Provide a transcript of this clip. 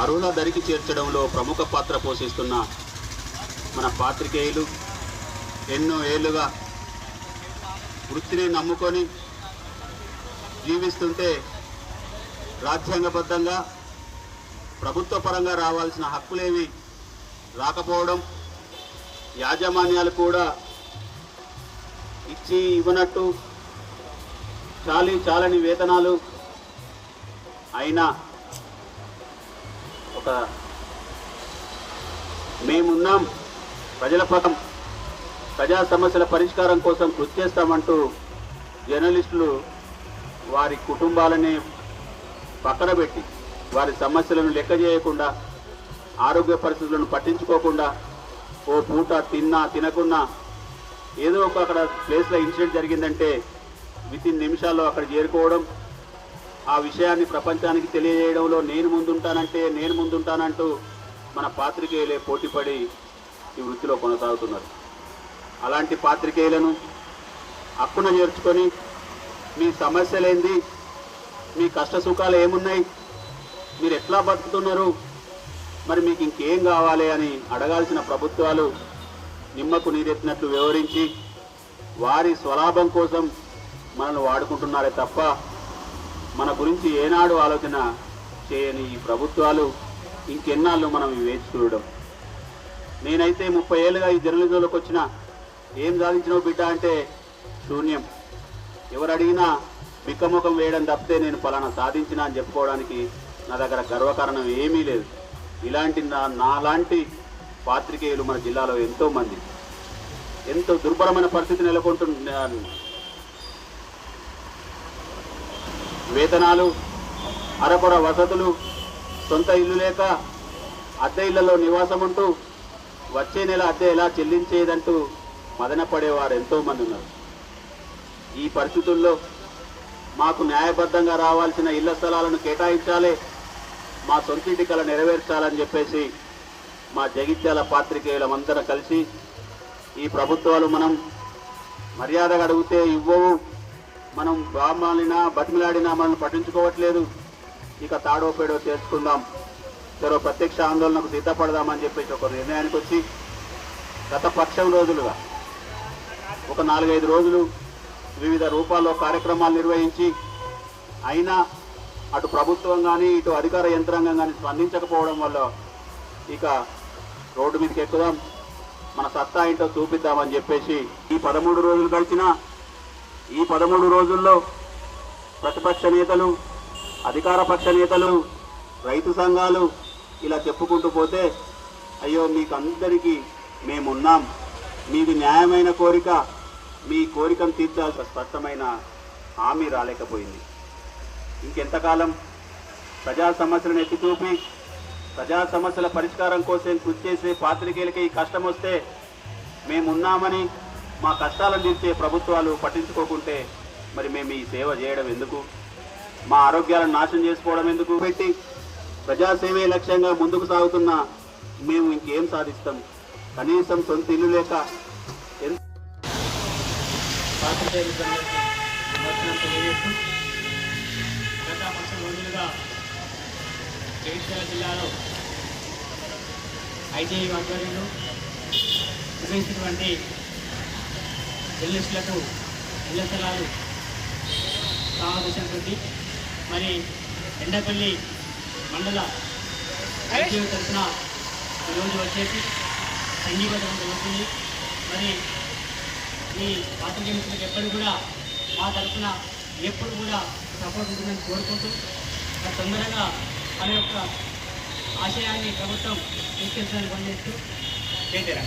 అరుణ దరికి చేర్చడంలో ప్రముఖ పాత్ర పోషిస్తున్న మన పాత్రికేయులు ఎన్నో ఏళ్ళుగా వృత్తిని నమ్ముకొని జీవిస్తుంటే రాజ్యాంగబద్ధంగా ప్రభుత్వ పరంగా రావాల్సిన హక్కులేవి రాకపోవడం యాజమాన్యాలు కూడా ఇచ్చి ఇవ్వనట్టు చాలి చాలని వేతనాలు అయినా ఒక మేమున్నాం. ప్రజల పథం ప్రజా సమస్యల పరిష్కారం కోసం కృషి చేస్తామంటూ జర్నలిస్టులు వారి కుటుంబాలని పక్కన పెట్టి వారి సమస్యలను లెక్క చేయకుండా ఆరోగ్య పరిస్థితులను పట్టించుకోకుండా ఓ పూట తిన్నా తినకున్నా ఏదో ఒక అక్కడ ప్లేస్లో ఇన్సిడెంట్ జరిగిందంటే విత్ ఇన్ నిమిషాల్లో అక్కడ చేరుకోవడం ఆ విషయాన్ని ప్రపంచానికి తెలియజేయడంలో నేను ముందుంటానంటే నేను ముందుంటానంటూ మన పాత్రికేయులే పోటీపడి ఈ వృత్తిలో కొనసాగుతున్నారు. అలాంటి పాత్రికేయులను హక్కున చేర్చుకొని మీ సమస్యలేంది మీ కష్ట సుఖాలు ఏమున్నాయి మీరు ఎట్లా బతుకుతున్నారు మరి మీకు ఇంకేం కావాలి అని అడగాల్సిన ప్రభుత్వాలు నిమ్మకు నీరెత్తినట్లు వివరించి వారి స్వలాభం కోసం మనల్ని వాడుకుంటున్నారే తప్ప మన గురించి ఏనాడు ఆలోచన చేయని ఈ ప్రభుత్వాలు ఇంకెన్నాళ్ళు మనం వేచి చూడడం. నేనైతే ముప్పై ఏళ్ళుగా ఈ జర్నలిజంలోకి వచ్చిన ఏం సాధించినావు బిడ్డ అంటే శూన్యం. ఎవరు అడిగినా బిక్కముఖం వేయడం తప్పితే నేను ఫలానా సాధించిన అని చెప్పుకోవడానికి నా దగ్గర గర్వకారణం ఏమీ లేదు. ఇలాంటి నా నాలాంటి పాత్రికేయులు మన జిల్లాలో ఎంతోమంది. ఎంతో దుర్భరమైన పరిస్థితి నెలకొంటు వేతనాలు అరకొర వసతులు సొంత ఇల్లు లేక అద్దె ఇళ్ళలో నివాసం ఉంటూ వచ్చే నెల అద్దె ఎలా చెల్లించేదంటూ మదనపడేవారు ఎంతోమంది ఉన్నారు. ఈ పరిస్థితుల్లో మాకు న్యాయబద్ధంగా రావాల్సిన ఇళ్ళ స్థలాలను కేటాయించాలి మా సొంతింటి కళ నెరవేర్చాలని చెప్పేసి మా జగిత్యాల పాత్రికేయులమందరం కలిసి ఈ ప్రభుత్వాలు మనం మర్యాదగా అడిగితే ఇవ్వవు మనం బామాలినా బతిమిలాడినా మనల్ని పట్టించుకోవట్లేదు. ఇక తాడో పేడో చేర్చుకుందాం మరో ప్రత్యక్ష ఆందోళనకు సిద్ధపడదామని చెప్పేసి ఒక నిర్ణయానికి వచ్చి గత పక్షం రోజులుగా ఒక నాలుగైదు రోజులు వివిధ రూపాల్లో కార్యక్రమాలు నిర్వహించి అయినా అటు ప్రభుత్వం కానీ ఇటు అధికార యంత్రాంగం కానీ స్పందించకపోవడం వల్ల ఇక రోడ్డు మీదకి ఎక్కుదాం. మన సత్తా ఏంటో చూపిద్దామని చెప్పేసి ఈ పదమూడు రోజులు గడిచినా ఈ పదమూడు రోజుల్లో ప్రతిపక్ష నేతలు అధికార పక్ష నేతలు రైతు సంఘాలు ఇలా చెప్పుకుంటూ పోతే అయ్యో మీకు అందరికీ మేమున్నాం. మీది న్యాయమైన కోరిక మీ కోరికను తీర్చాల్సిన స్పష్టమైన హామీ రాలేకపోయింది. ఇంకెంతకాలం ప్రజా సమస్యలను ఎత్తి చూపి ప్రజా సమస్యల పరిష్కారం కోసం కృషి చేసే పాత్రికేయులకి ఈ కష్టం వస్తే మేమున్నామని మా కష్టాలను తీర్చే ప్రభుత్వాలు పట్టించుకోకుంటే మరి మేము ఈ సేవ చేయడం ఎందుకు? మా ఆరోగ్యాలను నాశనం చేసుకోవడం ఎందుకు? పెట్టి ప్రజాసేవే లక్ష్యంగా ముందుకు సాగుతున్న మేము ఇంకేం సాధిస్తాం? కనీసం సొంత ఇల్లు లేక గత రోజులుగా జగిత్యాల జిల్లాలో ఐటీఐ ఆధ్వర్యంలో నిర్వహించినటువంటి ఎల్ఎస్లకు ఇళ్ళ స్థలాలు సమావేశంతో మరి ఎండపల్లి మండల ఐజేయు తరఫున ఈరోజు వచ్చేసి సంఘీభద్రం జరుగుతుంది. మరి ఈ పాత్రికేయ మిత్రులకు ఎప్పటికి కూడా మా తరఫున ఎప్పుడు కూడా సపోర్ట్ ఉంటుందని కోరుకుంటూ తొందరగా మన యొక్క ఆశయాన్ని ప్రభుత్వం తీసుకెళ్తానని పనిచేస్తూ చేతరా